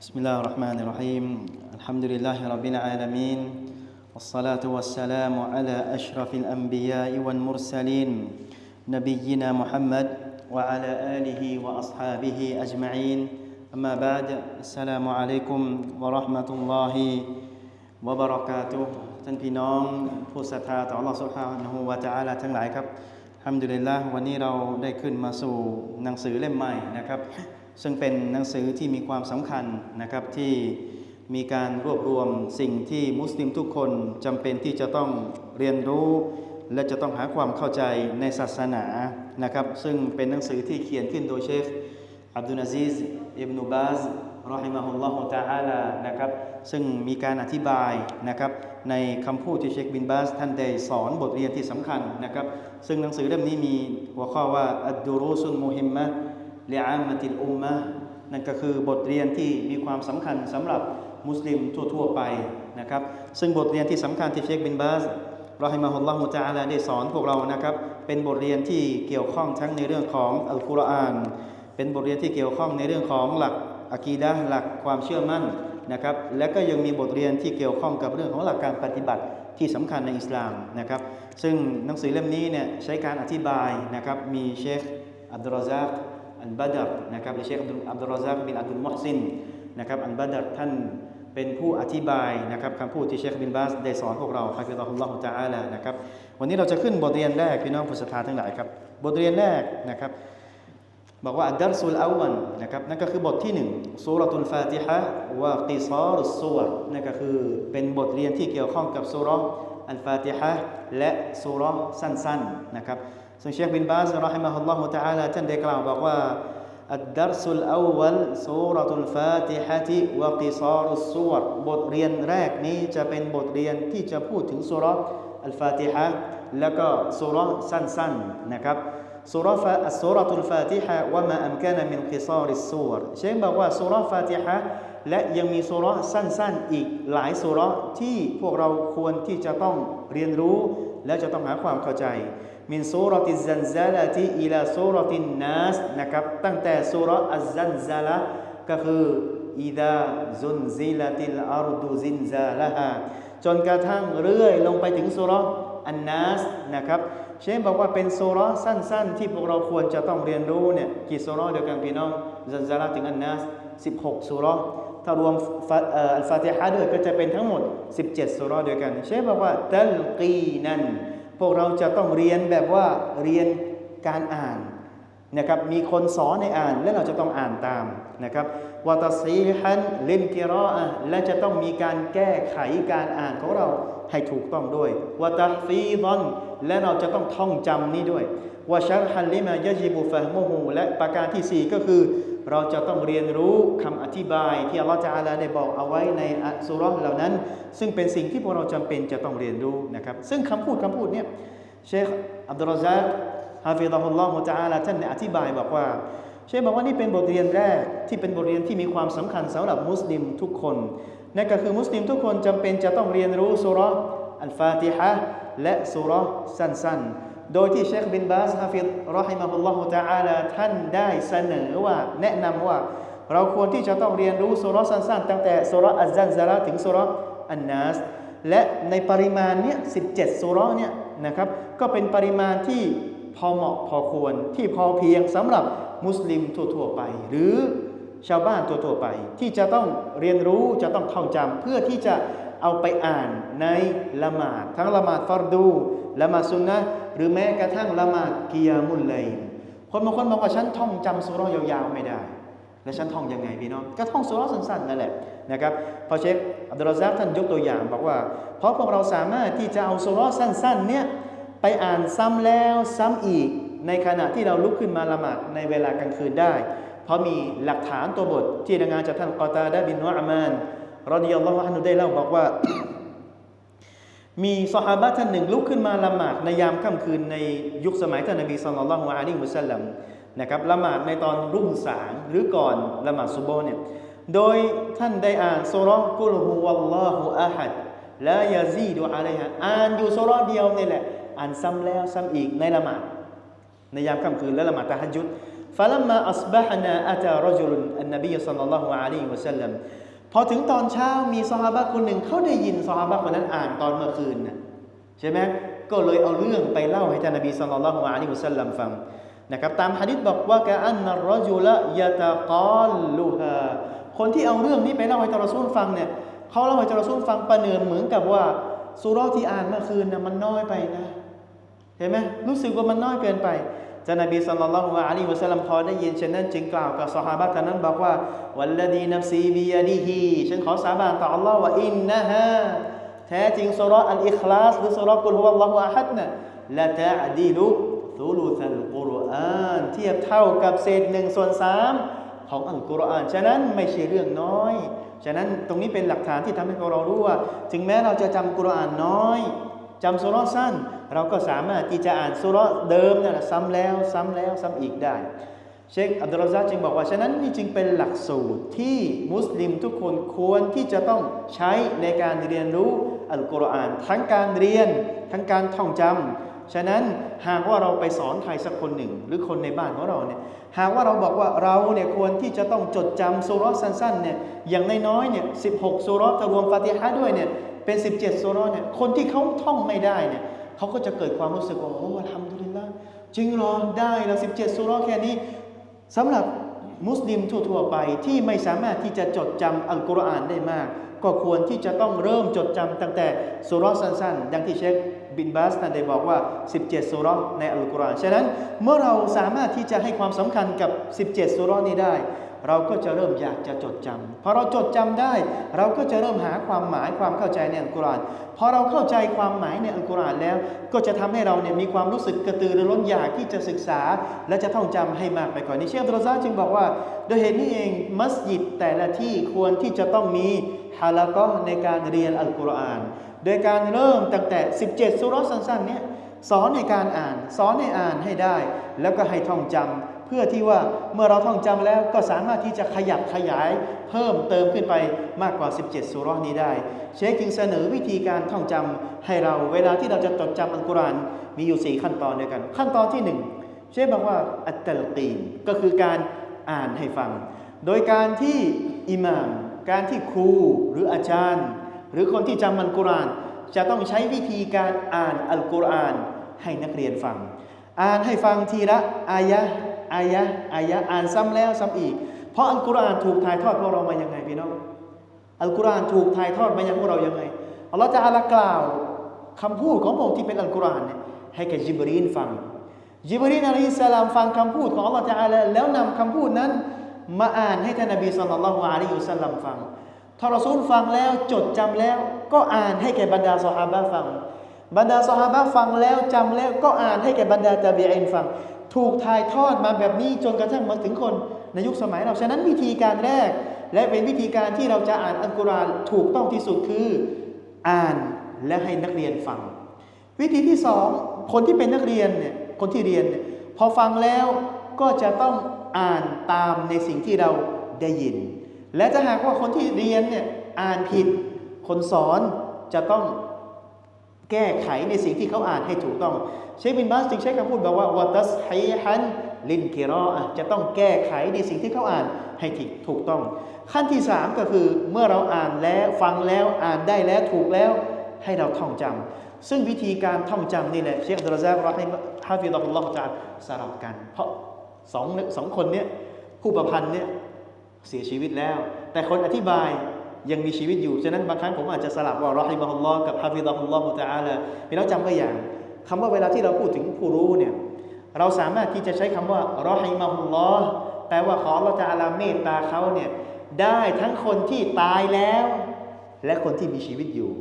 بسم الله الرحمن الرحيم الحمد لله رب العالمين والصلاة والسلام على أشرف الأنبياء والمرسلين نبينا محمد وعلى آله وأصحابه أجمعين أما بعد السلام عليكم ورحمة الله وبركاته ท่านพี่น้องผู้ศรัทธาต่อ Allah سبحانه และ تعالى ทั้งหลายครับฮัมดุลิลละวันนี้เราได้ขึ้นมาสู่หนังสือเล่มใหม่นะครับ ซึ่งเป็นหนังสือที่มีความสำคัญนะครับที่มีการรวบรวมสิ่งที่มุสลิมทุกคนจำเป็นที่จะต้องเรียนรู้ และจะต้องหาความเข้าใจในศาสนานะครับ ซึ่งเป็นหนังสือที่เขียนขึ้นโดยเชคอับดุลอาซิซอิบนุบาซรอฮิมะฮุลลอฮุตะอาลานะครับซึ่งมีการอธิบายนะครับในคำพูดที่เชคบินบาสท่านได้สอนบทเรียนที่สำคัญนะครับ ซึ่งหนังสือเล่มนี้มีหัวข้อว่าอัดดูรุสุนมุฮิมมะ ลิอามะติลอุมมะนั่นก็คือบทเรียนที่มีความสำคัญสำหรับมุสลิมทั่ว ๆ ไปนะครับ ซึ่งบทเรียนที่สำคัญที่เชคบินบาสเรอฮิมะฮุลลอฮุตะอาลาได้สอนพวกเรานะครับ เป็นบทเรียนที่เกี่ยวข้องทั้งในเรื่องของอัลกุรอาน เป็นบทเรียนที่เกี่ยวข้องในเรื่องของหลักอะกีดะหลักความเชื่อมั่นนะครับ และก็ยังมีบทเรียนที่เกี่ยวข้องกับเรื่องของหลักการปฏิบัติที่สำคัญในอิสลามนะครับ ซึ่งหนังสือเล่มนี้เนี่ยใช้การอธิบายนะครับ มีเชคอับดุลรอซัก อันบาดัรนะครับหรือเชคอับดุลรอซักบินอับดุลมุฮซินนะครับอันบาดัรท่านเป็นผู้อธิบายนะครับคำพูดที่เชคบินบาสได้สอนพวกเราฮะฟิซะฮุลลอฮุตะอาลานะครับวันนี้เราจะขึ้นบทเรียนแรกพี่น้องผู้ศรัทธาทั้งหลายครับบทเรียนแรกนะครับบอกว่าอัดดัรสุลอาวันนะครับนั่นก็คือบทที่หนึ่งสุรตุลฟาติฮะวะกิซารุสซูรนั่นก็คือเป็นบทเรียนที่เกี่ยวข้องกับสุรอัลฟาติฮะและสุรสั้นๆนะครับ ซึ่งเชคบินบาสรอฮิมะฮุลลอฮุตะอาลาท่านได้กล่าวบอกว่าอัดดัรสุลอาวัลสุรตุลฟาติฮะติวะกิซารุสซูรบทเรียนแรกนี้จะเป็นบทเรียนที่จะพูดถึงสุรอัลฟาติฮะแล้วก็สุรสั้นๆนะครับสุรฟาสุรตุลฟาติฮะวะมาอัมกานะมินกิซาริสซูรเชคบอกว่าสุรฟาติฮะและยังมีสุรสั้นๆอีกหลายสุรที่พวกเราควรที่จะต้องเรียนรู้ และจะต้องหาความเข้าใจ มินสุรติซันซาลาติอิลาสุรตินนัสนะครับตั้งแต่สุรอัซซันซาละก็คืออิดาซุนซิลาติลอารดูซินซาละฮาจนกระทั่งเรื่อยลงไปถึงสุรอันนัสนะครับเชฟบอกว่าเป็นโซรสั้น ๆ ที่พวกเราควรจะต้องเรียนรู้เนี่ยกี่โซรเดียวกันพี่น้องซันซาลาถึงอันนัส16โซรถ้ารวมอัลฟาติฮะด้วยก็จะเป็นทั้งหมด 17โซรอเดียวกัน เชฟบอกว่าตัลกีนัน พวกเราจะต้องเรียนแบบว่าเรียนการอ่านนะครับมีคนสอนให้อ่านและเราจะต้องอ่านตามนะครับวาตซีฮันลินกิรออะและจะต้องมีการแก้ไขการอ่านของเราให้ถูกต้องด้วยวาตฟีดอนและเราจะต้องท่องจำนี้ด้วยวาชัรฮันลิมายะจิบุฟะมูฮูและประการที่ 4 ก็คือ เราจะต้องเรียนรู้คำอธิบายที่อัลลอฮฺจะอาลาได้บอกเอาไว้ในอัสุรเหล่านั้น ซึ่งเป็นสิ่งที่พวกเราจำเป็นจะต้องเรียนรู้นะครับ ซึ่งคำพูดคำพูดเนี้ยเชคอับดุลรซักฮาฟิดะฮุลลอฮฺจะอาลาท่านอธิบายบอกว่า เชคบอกว่านี่เป็นบทเรียนแรกที่เป็นบทเรียนที่มีความสำคัญสำหรับมุสลิมทุกคนนั่นก็คือมุสลิมทุกคนจำเป็นจะต้องเรียนรู้สุรอัลฟาติฮะและสุรสั้นๆ โดยที่เชคบินบาสฮาฟิดรอฮิมะฮุลลอฮุตะอาลาท่านได้เสนอว่าแนะนำว่าเราควรที่จะต้องเรียนรู้สุรสั้นๆ ตั้งแต่สุรอัลซันซาระถึงสุรอันนัสและในปริมาณเนี้ย17สุรเนี่ยนะครับก็เป็นปริมาณที่พอเหมาะพอควรที่พอเพียงสำหรับมุสลิมทั่วๆไป หรือชาวบ้านทั่วๆไป ที่จะต้องเรียนรู้จะต้องท่องจำเพื่อที่จะ เอาไปอ่านในละหมาดทั้งละหมาดฟารดูละหมาดซุนนะหรือแม้กระทั่งละหมาดกิยามุลไลคนบางคนบอกว่าฉันท่องจำสุรยาวๆไม่ได้ แล้วฉันท่องยังไงพี่น้องก็ท่องสุรสั้นๆนั่นแหละนะครับพอเชคอับดุลรซักท่านยกตัวอย่างบอกว่า เพราะพวกเราสามารถที่จะเอาสุรสั้นๆเนี่ยไปอ่านซ้ำแล้วซ้ำอีกในขณะที่เราลุกขึ้นมาละหมาดในเวลากลางคืนได้ เพราะมีหลักฐานตัวบทที่รายงานจากท่านกอตาดะบินนุอามาน รอดิยัลลอฮุอันฮุได้เล่าบอกว่า มีสหายท่านหนึ่งลุกขึ้นมาละหมาดในยามค่ำคืนในยุคสมัยท่านนบีสุลต่านละฮ์อะลัยฮิมุสลัมนะครับละหมาดในตอนรุ่งสางหรือก่อนละหมาดซุโบเนี่ยโดยท่านได้อ่านสุรกุลฮุวัลลอฮุอะฮัดลายาซีดูอะลัยฮะอ่านอยู่สุรเดียวนี่แหละอ่านซ้ำแล้วซ้ำอีกในละหมาดในยามค่ำคืนและละหมาดตะฮัจยุด فلما أصبحنا أتى رجل النبي صلى الله عليه وسلم พอถึงตอนเช้ามีซอฮาบะคนหนึ่งเขาได้ยินซอฮาบะคนนั้นอ่านตอนเมื่อคืนนะใช่ไหมก็เลยเอาเรื่องไปเล่าให้ท่านนบีสัลลัลลอฮุอะลัยฮิวะสัลลัมฟังนะครับตามฮะดิษบอกว่ากะอันนรจุละยะตะกอลลูฮาคนที่เอาเรื่องนี้ไปเล่าให้ตารอซูลฟังเนี่ยเขาเล่าให้ตารอซูลฟังประเนินเหมือนกับว่าสุราะที่อ่านเมื่อคืนนะมันน้อยไปนะเห็นไหมรู้สึกว่ามันน้อยเกินไป จะนบีสัลลัลลอฮุอะลัยฮิวะสัลลัมพอได้ยินเช่นนั้นจึงกล่าวกับซอฮาบะท่านนั้นบอกว่าวัลลดีนัฟซีบียาดีฮีฉันขอสาบานต่ออัลลอฮ์ว่าอินนะฮะแท้จริงสุราอัลอิคลาสหรือสุราะห์กุลฮุวัลลอฮุอะฮัดนะละตะดีลุซุลุซัลกุรอานเทียบเท่ากับเศษหนึ่งส่วนสามของอัลกุรอานฉะนั้นไม่ใช่เรื่องน้อย ฉะนั้นตรงนี้เป็นหลักฐานที่ทำให้พวกเรารู้ว่า ถึงแม้เราจะจำกุรอานน้อย จำสุรสั้น เราก็สามารถที่จะอ่านสุรเดิมนั่นแหละซ้ำแล้วซ้ำแล้วซ้ำอีกได้ เชคอับดุลรซาจึงบอกว่าฉะนั้นนี่จึงเป็นหลักสูตรที่มุสลิมทุกคนควรที่จะต้องใช้ในการเรียนรู้อัลกุรอาน ทั้งการเรียนทั้งการท่องจำ ฉะนั้นหากว่าเราไปสอนใครสักคนหนึ่ง หรือคนในบ้านของเราเนี่ยหากว่าเราบอกว่าเราเนี่ยควรที่จะต้องจดจำสุราะห์สั้นๆเนี่ยอย่างน้อยๆเนี่ย16สุราะห์รวมฟาติฮะด้วยเนี่ยเป็น 17สุราะห์เนี่ยคนที่เขาท่องไม่ได้เนี่ยเขาก็จะเกิดความรู้สึกว่าโอ้อัลฮัมดุลิลละจริงหรอได้แล้ว17สุราะห์แค่นี้สำหรับมุสลิมทั่วๆไปที่ไม่สามารถที่จะจดจำอัลกุรอานได้มาก ก็ควรที่จะต้องเริ่มจดจำตั้งแต่สุราะห์สั้นๆ ดังที่เชค บินบาสนั้นได้บอกว่า 17สุราะห์ในอัลกุรอานฉะนั้นเมื่อเราสามารถที่จะให้ความสำคัญกับ 17สุราะห์นี้ได้ เราก็จะเริ่มอยากจะจดจำพอเราจดจำได้ เราก็จะเริ่มหาความหมายความเข้าใจในอัลกุรอานพอเราเข้าใจความหมายในอัลกุรอานแล้ว ก็จะทำให้เราเนี่ยมีความรู้สึกกระตือรือร้นอยากที่จะศึกษา และจะท่องจำให้มากไปกว่อนนี้เชฟอับดุลรอซาจึงบอกว่า โดยเหตุนี้เองมัสยิดแต่ละที่ควรที่จะต้องมีฮาละกอฮ์ในการเรียนอัลกุรอาน โดยการเริ่มตั้งแต่ 17 สุรสั้นๆเนี่ยสอนในการอ่านสอนให้อ่านให้ได้ แล้วก็ให้ท่องจำเพื่อที่ว่าเมื่อเราท่องจำแล้วก็สามารถที่จะขยับขยาย เพิ่มเติมขึ้นไปมากกว่า 17 สุรนี้ได้ เชคจึงเสนอวิธีการท่องจำให้เราเวลาที่เราจะจดจำอัลกุรอานมีอยู่ 4 ขั้นตอนด้วยกัน ขั้นตอนที่ 1 เชคบอกว่าอัตตลกีนก็คือการอ่านให้ฟัง โดยการที่อิหม่าม การที่ครูหรืออาจารย์ หรือคนที่จำอัลกุรอาน จะต้องใช้วิธีการอ่านอัลกุรอานให้นักเรียนฟัง อ่านให้ฟังทีละอายะอายะอายะอ่านซ้ำแล้วซ้ำอีก เพราะอัลกุรอานถูกถ่ายทอดพวกเรามายังไงพี่น้องอัลกุรอานถูกถ่ายทอดมายังพวกเรายังไงอัลลอฮฺจะอาลากล่าวคำพูดของพระองค์ที่เป็นอัลกุรอานเนี่ยให้แก่จิบรีนฟังจิบรีนอะลัยฮิสสลามฟังคำพูดของอัลลอฮฺจะอาลาแล้วนำคำพูดนั้น มาอ่านให้ท่านนบีสุลต่านละฮ์อะลัยฮิสัลลัมฟัง ทอรซูลฟังแล้วจดจำแล้ว ก็อ่านให้แก่บรรดาซอฮาบะฟัง บรรดาซอฮาบะฟังแล้วจำแล้ว ก็อ่านให้แก่บรรดาตาบีอินฟัง ถูกถ่ายทอดมาแบบนี้จนกระทั่งมาถึงคนในยุคสมัยเรา ฉะนั้นวิธีการแรก และเป็นวิธีการที่เราจะอ่านอัลกุรอานถูกต้องที่สุดคืออ่านและให้นักเรียนฟัง วิธีที่สองคนที่เป็นนักเรียนเนี่ยคนที่เรียนพอฟังแล้วก็จะต้องอ่านตามในสิ่งที่เราได้ยิน และถ้าหากว่าคนที่เรียนเนี่ยอ่านผิด คนสอนจะต้องแก้ไขในสิ่งที่เขาอ่านให้ถูกต้อง เชคบินบาสจึงใช้คำพูดบอกว่าวาตัสไฮฮันลินกิรออะจะต้องแก้ไขในสิ่งที่เขาอ่านให้ถูกต้อง ขั้นที่สามก็คือเมื่อเราอ่านแล้วฟังแล้วอ่านได้แล้วถูกแล้วให้เราท่องจำซึ่งวิธีการท่องจำนี่แหละเชคอับดุลรซากรอฮิมฮาฟิฎอัลลอฮฺจะสลับกัน เพราะสองสองคนเนี้ยผู้ประพันธ์เนี่ย เสียชีวิตแล้ว แต่คนอธิบายยังมีชีวิตอยู่ ฉะนั้นบางครั้งผมอาจจะสลับว่ารอฮิมะฮุลลอฮ์กับฮาฟิฎอัลลอฮฺตะอาลาพี่น้องจำไว้อย่างคำว่าเวลาที่เราพูดถึงผู้รู้เนี่ยเราสามารถที่จะใช้คำว่ารอฮิมะฮุลลอฮ์แปลว่าขอเราจะอาลาเมตตาเขาเนี่ยได้ทั้งคนที่ตายแล้ว และคนที่มีชีวิตอยู่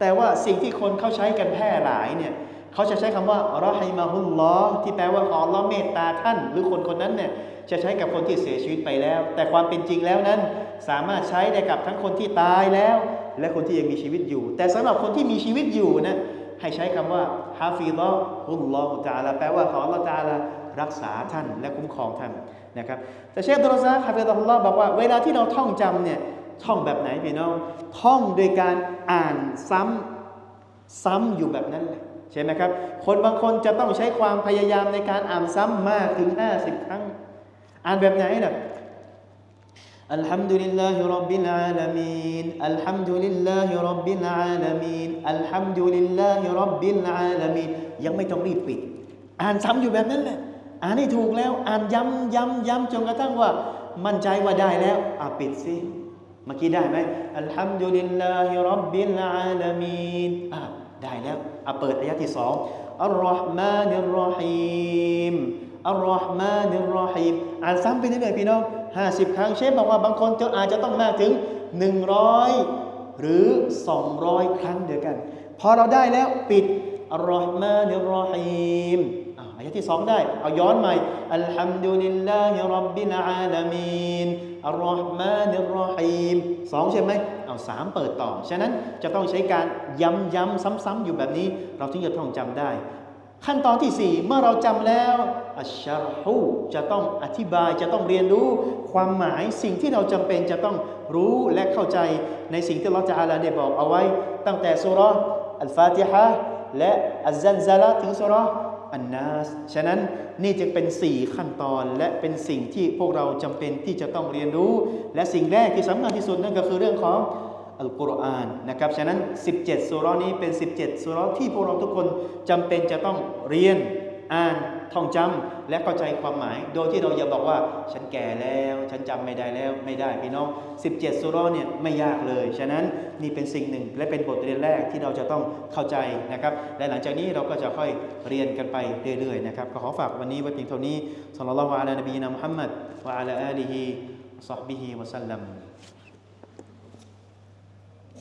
แต่ว่าสิ่งที่คนเขาใช้กันแพร่หลายเนี่ยเขาจะใช้คำว่ารอฮิมะฮุลลอฮ์ที่แปลว่าขอเราเมตตาท่าน หรือคนคนนั้นเนี่ย จะใช้กับคนที่เสียชีวิตไปแล้ว แต่ความเป็นจริงแล้วนั้น สามารถใช้ได้กับทั้งคนที่ตายแล้ว และคนที่ยังมีชีวิตอยู่ แต่สำหรับคนที่มีชีวิตอยู่นะให้ใช้คำว่าฮาฟิดะฮุลลอฮุตาลาแปลว่าขอละตาลารักษาท่านและคุ้มครองท่านนะครับแต่เชฟดรซาฮาฟิดะฮุลลอฮ์บอกว่า เวลาที่เราท่องจำเนี่ยท่องแบบไหนพี่น้องท่องโดยการอ่านซ้ำซ้ำอยู่แบบนั้นเลยใช่ไหมครับ คนบางคนจะต้องใช้ความพยายามในการอ่านซ้ำมากถึง 50 ครั้ง อ่านแบบไหนน่ะ الحمد لله رب العالمين الحمد لله رب العالمين الحمد لله رب العالمين ยังไม่ต้องรีบปิด อ่านซ้ำอยู่แบบนั้นแหละ อ่านให้ถูกแล้ว อ่านย้ำย้ำย้ำจนกระทั่งว่า มั่นใจว่าได้แล้ว อ่ะปิดสิเมื่อกี้ได้ไหมอัลฮัมดุลิลลาฮิรับบิลอาลามีนอ่ะได้แล้ว อ่ะเปิดอายะที่สองอัลลอฮ์มานิรรอฮีม อัลลอฮ์มานิรรอฮีมอ่านซ้ำไปเรื่อยๆพี่น้องห้าสิบครั้งเชฟบอกว่าบางคนจะอาจจะต้องมากถึงหนึ่งร้อยหรือสองร้อยครั้งเดียวกัน พอเราได้แล้วปิดอัลลอฮ์มานิรรอฮีมอายะที่สองได้ เอาย้อนใหม่อัลฮัมดุลิลลาฮิรับบิลอาลามีนอัลลอฮ์มานิรรอฮีมสองใช่ไหมเอาสามเปิดต่อ ฉะนั้นจะต้องใช้การย้ำย้ำซ้ำๆอยู่แบบนี้ เราถึงจะท่องจำได้ ขั้นตอนที่ 4 เมื่อเราจำแล้วอัชชารฮูจะต้องอธิบายจะต้องเรียนรู้ความหมายสิ่งที่เราจำเป็นจะต้องรู้และเข้าใจในสิ่งที่เราจะอาลาได้บอกเอาไว้ ตั้งแต่สุรอัลฟาติฮะและอัลซันซาละถึงสุรอันนัสฉะนั้นนี่จึงเป็น 4 ขั้นตอนและเป็นสิ่งที่พวกเราจำเป็นที่จะต้องเรียนรู้ และสิ่งแรกที่สำคัญที่สุดนั่นก็คือเรื่องของ อัลกุรอานนะครับฉะนั้น 17 สุรานี้เป็น 17 สุราที่พวกเราทุกคนจำเป็นจะต้องเรียนอ่านท่องจำและเข้าใจความหมาย โดยที่เราอย่าบอกว่าฉันแก่แล้ว ฉันจำไม่ได้แล้วไม่ได้พี่น้อง 17 สุราเนี่ยไม่ยากเลย ฉะนั้นนี่เป็นสิ่งหนึ่ง และเป็นบทเรียนแรกที่เราจะต้องเข้าใจนะครับและหลังจากนี้เราก็จะค่อยเรียนกันไปเรื่อยๆนะครับก็ขอฝากวันนี้ไว้เพียงเท่านี้สัลลัลลอฮุอะลัยฮินบีนะมุฮัมมัดวะอะลาอาลีฮิวะศอฮบิฮิวะสัลลัม